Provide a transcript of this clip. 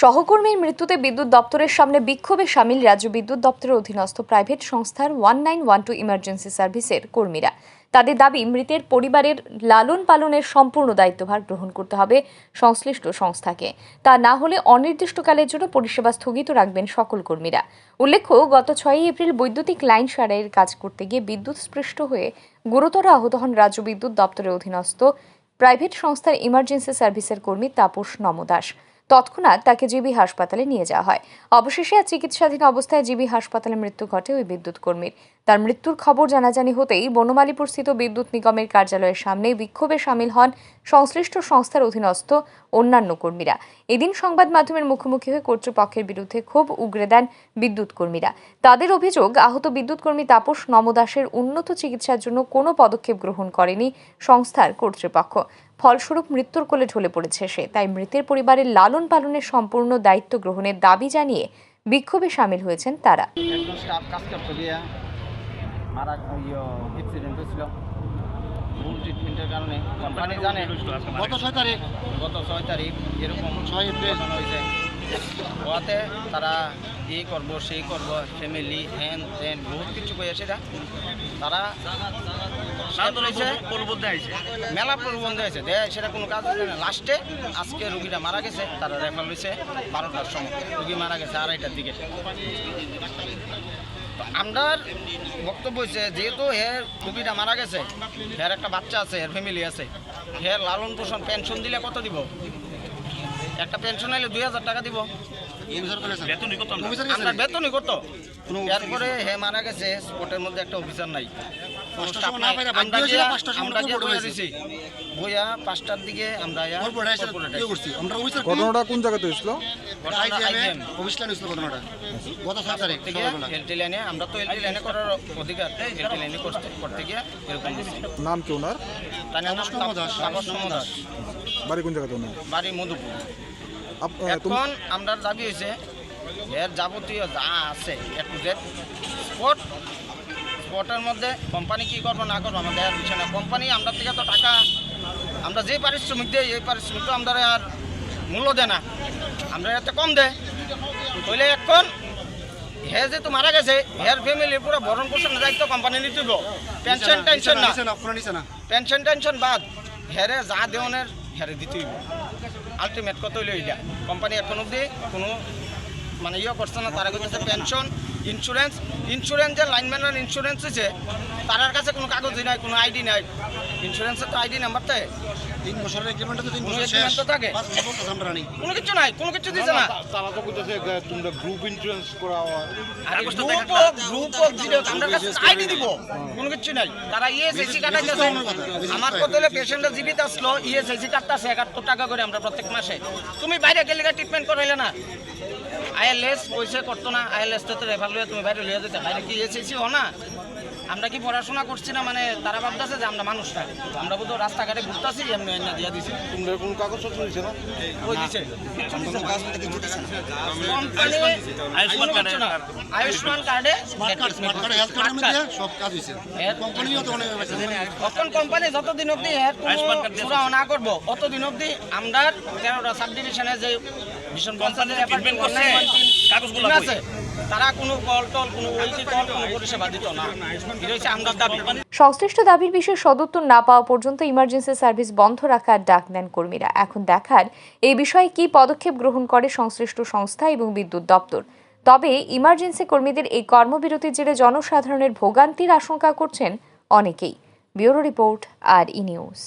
সহকর্মীর মৃত্যুতে বিদ্যুৎ দপ্তরের সামনে বিক্ষোভে সামিল রাজ্য বিদ্যুৎ দপ্তরের অধীনস্থ প্রাইভেট সংস্থার one nine one two emergency সার্ভিসের কর্মীরা। তাদের দাবি, মৃতের পরিবারের লালন পালনের সম্পূর্ণ দায়িত্বভার গ্রহণ করতে হবে সংশ্লিষ্ট সংস্থাকে। তা না হলে অনির্দিষ্টকালের জন্য পরিষেবা স্থগিত রাখবেন সকল কর্মীরা। উল্লেখ্য, গত ছয়ই এপ্রিল বৈদ্যুতিক লাইন সারাইয়ের কাজ করতে গিয়ে বিদ্যুৎ স্পৃষ্ট হয়ে গুরুতর আহত হন রাজ্য বিদ্যুৎ দপ্তরের অধীনস্থ প্রাইভেট সংস্থার ইমার্জেন্সি সার্ভিসের কর্মী তাপস নমদাস তৎক্ষণাৎ তাকে জিবি হাসপাতালে নিয়ে যাওয়া হয়। অবশেষে আজ চিকিৎসাধীন অবস্থায় জিবি হাসপাতালে মৃত্যু ঘটে ওই বিদ্যুৎ কর্মীর। তার মৃত্যুর খবর জানাজানি হতেই বনমালীপুরস্থিত বিদ্যুৎ নিগমের কার্যালয়ের সামনে বিক্ষোভে সামিল হন সংশ্লিষ্ট সংস্থার অধীনস্থ অন্যান্য কর্মীরা। এদিন সংবাদ মাধ্যমের মুখোমুখি হয়ে কর্তৃপক্ষের বিরুদ্ধে ক্ষোভ উগরে দেন বিদ্যুৎ কর্মীরা। তাদের অভিযোগ, আহত বিদ্যুৎ কর্মী তাপস নমদাসের উন্নত চিকিৎসার জন্য কোনো পদক্ষেপ গ্রহণ করেনি সংস্থার কর্তৃপক্ষ। ফলস্বরূপ মৃত্যুর কোলে ঢলে পড়েছে সে। তাই মৃতের পরিবারের লালন পালনের সম্পূর্ণ দায়িত্ব গ্রহণের দাবি জানিয়ে বিক্ষোভে সামিল হয়েছেন তারা। ইয়ে তারা এই করব, সেই করব ফ্যামিলি হ্যান ত্যান বহুত কিছু কয়ে সেটা। তারা মেলা প্রবন্ধ হয়েছে দেয় সেটা কোনো কাজ হচ্ছে না। লাস্টে আজকে রুগীটা মারা গেছে তারা রেফার হয়েছে বারোটার সময়। রুগী মারা গেছে আড়াইটার দিকে। আমরার বক্তব্য হয়েছে যেহেতু হের রুগীটা মারা গেছে হের একটা বাচ্চা আছে হের ফ্যামিলি আছে হের লালন পোষণ পেনশন দিলে কত দিব? একটা পেনশন আইলে দুই হাজার টাকা দিব। বেতনই করতো এরপরে হে মারা গেছে স্পটের মধ্যে একটা অফিসার নাই। পাঁচটার বইয়া দিকে আমরা ইয়া ঘটনাটা কোন জায়গাতে হয়েছিল? আমরা তো এলটি লাইনে করার অধিকার। এলটি লাইনে করতে করতে গিয়ে এরকম নাম কি ওনার? তার নাম তাপস দাস। তাপস কুমার দাস। বাড়ি কোন জায়গাতে বাড়ি মধুপুর। এখন আমরা দাবি হয়েছে এর যাবতীয় যা আছে এ টু জেড স্পট স্পটের মধ্যে কোম্পানি কি করব না করব আমাদের আর বিষয় না কোম্পানি আমরা থেকে তো টাকা আমরা যে পারিশ্রমিক দিই এই পারিশ্রমিক তো আমরা আর মূল্য দেয় না। আমরা এতে কম দেয় হইলে এখন হে যেহেতু মারা গেছে হের ফ্যামিলির পুরো ভরণ পোষণের দায়িত্ব কোম্পানি নিতে দিব পেনশন টেনশন না পেনশন টেনশন বাদ। হেরে যা দেওয়ানের হেরে দিতেই আলটিমেট কত হইল এইটা কোম্পানি এখন অবধি কোনো মানে ইয়ে করছে না, তারা করতেছে পেনশন ইন্স্যুরেন্স যে লাইনম্যানের ইন্স্যুরেন্স আছে তার কাছে কোনো কাগজই নাই, কোনো আইডি নাই। ইন্স্যুরেন্সের তো আইডি নাম্বার তাই? তিন বছরের এগ্রিমেন্ট তো তিন কোনো বছর শেষ। থাকে। পাঁচ বছর বলতেছে আমরা নেই। কোনো কিছু নাই কোনো কিছু দিছে না তারা তো বলতেছে তোমরা গ্রুপ ইন্স্যুরেন্স করা গ্রুপ হোক গ্রুপ হোক ভিডিও আমরা কাছে আইডি দিব। কোনো কিছু নাই। তারা ইএসআইসি কাটাইতেছে আমার কত হলে পেশেন্টরা জীবিত আসলো ইএসআইসি কাটতেছে একাত্তর টাকা করে আমরা প্রত্যেক মাসে। তুমি বাইরে গেলে ট্রিটমেন্ট করাইলে না। আইএলএস পয়সা করতো না আইএলএস তো রেফার লইয়া তুমি বাইরে লইয়া যেতে বাইরে কি ইএসআইসি হো না? আমরা কি পড়াশোনা করছি না? মানে তারা ভাবতেছে যে আমরা মানুষ না আমরা বোধ রাস্তাঘাটে ঘুরতেছি এমনি এমনি দিয়ে দিছি। তোমরা কোনো কাগজপত্র দিছে না? ওই দিছে। আয়ুষ্মান কার্ডে। আয়ুষ্মান কার্ডে অনেক হয়েছে তখন কোম্পানি যতদিন অবধি পুরা না করব অতদিন অবধি আমরা তেরোটা সাব ডিভিশনে যে ভীষণ কোম্পানির কাগজগুলো আছে। তারা কোনো কল টল, কোনো কোনো পরিষেবা দিত না। এটা দাবি। সংশ্লিষ্ট দাবির বিষয়ে সদুত্তর না পাওয়া পর্যন্ত ইমার্জেন্সি সার্ভিস বন্ধ রাখার ডাক দেন কর্মীরা। এখন দেখার এই বিষয়ে কি পদক্ষেপ গ্রহণ করে সংশ্লিষ্ট সংস্থা এবং বিদ্যুৎ দপ্তর। তবে ইমার্জেন্সি কর্মীদের এই কর্মবিরতির জেরে জনসাধারণের ভোগান্তির আশঙ্কা করছেন অনেকেই। ব্যুরো রিপোর্ট আর ই নিউজ।